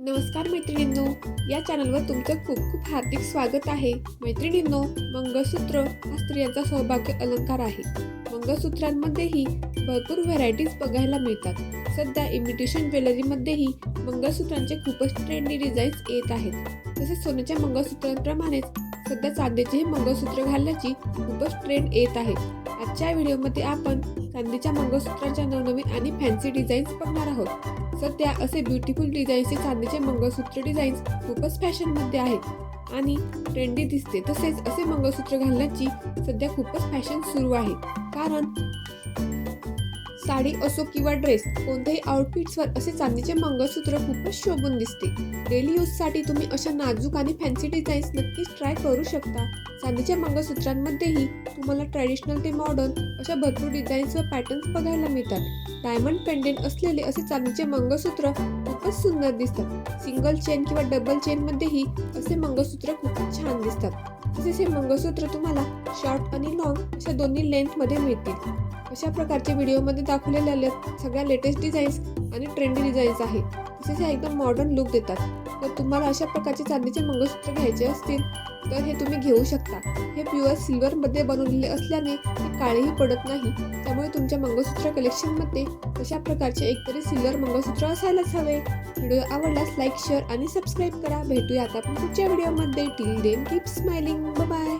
नमस्कार मैत्रिणींनो या चॅनलवर तुमचं खूप खूप हार्दिक स्वागत आहे. मैत्रिणींनो मंगळसूत्र हा स्त्रियांचा सौभाग्य अलंकार आहे. मंगळसूत्रांमध्येही भरपूर व्हरायटीज बघायला मिळतात. सध्या इमिटेशन ज्वेलरीमध्येही मंगळसूत्रांचे खूपच ट्रेंडी डिझाईन्स येत आहेत. तसेच सोन्याच्या मंगळसूत्रांप्रमाणेच सध्या चांदीचेही मंगळसूत्र घालण्याची खूपच ट्रेंड येत आहे. आजच्या व्हिडिओमध्ये आपण चांदीच्या मंगळसूत्रांच्या नवनवीन आणि फॅन्सी डिझाईन्स बघणार आहोत. सध्या असे ब्युटिफुल डिझाईन्सचे चांदीचे मंगळसूत्र डिझाईन्स खूपच फॅशनमध्ये आहेत. आणि ट्रेंडी दिसते तसेच असे मंगळसूत्र घालण्याची सध्या खूपच फॅशन सुरू आहे. कारण साडी असो किंवा ड्रेस कोणत्याही आउटफिट्सवर असे चांदीचे मंगळसूत्र खूपच शोभून दिसते. डेली यूजसाठी तुम्ही अशा नाजूक आणि फॅन्सी डिझाईन्स नक्कीच ट्राय करू शकता. चांदीच्या मंगळसूत्रांमध्येही तुम्हाला ट्रॅडिशनल ते मॉडर्न अशा भरपूर डिझाईन्स व पॅटर्न्स बघायला मिळतात. डायमंड पेंडेंट असलेले असे चांदीचे मंगळसूत्र खूपच सुंदर दिसतात. सिंगल चेन किंवा डबल चेनमध्येही असे मंगळसूत्र खूपच छान दिसतात. तसेच हे मंगळसूत्र तुम्हाला शॉर्ट आणि लॉंग अशा दोन्ही लेंथमध्ये मिळतील. अशा प्रकारचे व्हिडिओमध्ये दाखवलेल्या ले- सगळ्या लेटेस्ट डिझाईन्स आणि ट्रेंडी डिझाईन्स आहेत. तसेच ह्या एकदम मॉडर्न लुक देतात. तर तुम्हाला अशा प्रकारचे चांदीचे मंगळसूत्र घ्यायचे असतील तर हे तुम्ही घेऊ शकता. हे प्युअर सिल्वरमध्ये बनवलेले असल्याने ते काळेही पडत नाही. त्यामुळे तुमच्या मंगळसूत्र कलेक्शनमध्ये अशा प्रकारचे एकतरी सिल्वर मंगळसूत्र असायलाच हवे. व्हिडिओ आवडल्यास लाईक शेअर आणि सबस्क्राईब करा. भेटूया आता आपण पुढच्या व्हिडिओमध्ये. Till then keep smiling bye